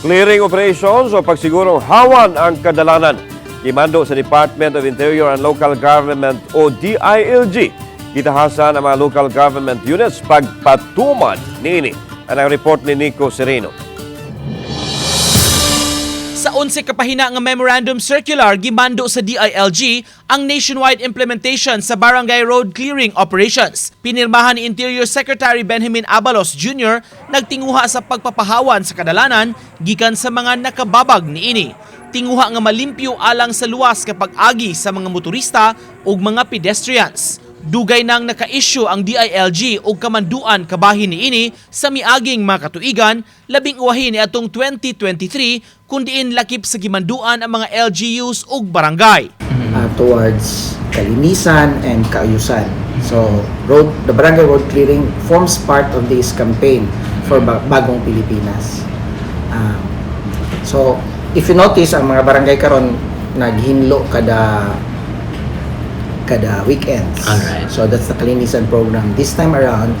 Clearing operations o pagsigurong hawan ang kadalanan. Imando sa Department of Interior and Local Government o DILG. Kitahasan ang mga local government units pagpatuman nini. Ang report ni Nico Sereno. Sa 11 kapahina nga memorandum circular gimando sa DILG ang nationwide implementation sa barangay road clearing operations. Pinirmahan ni Interior Secretary Benjamin Abalos Jr. nagtinguha sa pagpapahawan sa kadalanan gikan sa mga nakababag niini. Tinguha nga malimpyo alang sa luwas kapag agi sa mga motorista ug mga pedestrians. Dugay nang naka-issue ang DILG og kamanduan kabahin niini sa miaging mga katuigan labing uwahin ni atong 2023 kun diin lakip sa gimanduan ang mga LGUs ug barangay. uh, towards kalinisan and kaayusan. So, road, the barangay road clearing forms part of this campaign for ba- Bagong Pilipinas. Um, so, if you notice, ang mga barangay karon naghinlo kada kada weekends. Alright. So, that's the kalinisan program. This time around,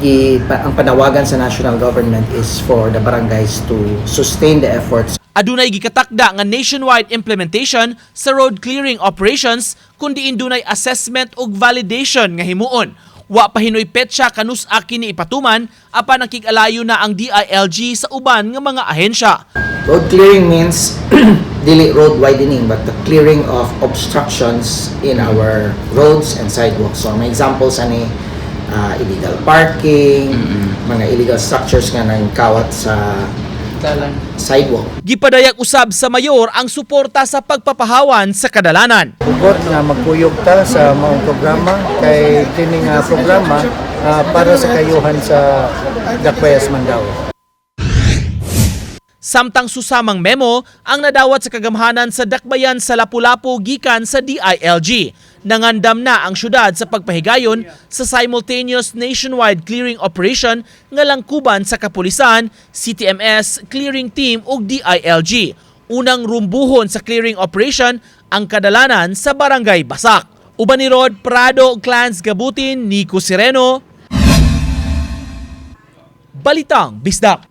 gi, pa, ang panawagan sa national government is for the barangays to sustain the efforts Adunay gikatakda nga nationwide implementation sa road clearing operations kun diin dunay assessment ug validation nga himuon. Wa pa hinoy petsa kanus kini ipatuman apan nakig-alayo na ang DILG sa uban nga mga ahensya. Road clearing means dili road widening but the clearing of obstructions in our roads and sidewalks. So, may examples ani uh, illegal parking, mga illegal structures nga nang kawat sa sidewalk. Gipadayag usab sa mayor ang suporta sa pagpapahawan sa kadalanan. Bukod nga magkuyog ta sa maong programa kay kini nga programa ah, para sa kayuhan sa Dakbayas Mandawi. Samtang susamang memo ang nadawat sa kagamhanan sa dakbayan sa Lapu-Lapu gikan sa DILG. Nangandam na ang syudad sa pagpahigayon sa simultaneous nationwide clearing operation nga langkuban sa kapulisan, CTMS, clearing team ug DILG. Unang rumbuhon sa clearing operation ang kadalanan sa Barangay Basak. Uban ni Rod Prado, Clans Gabutin, Nico Sireno. Balitang Bisdak.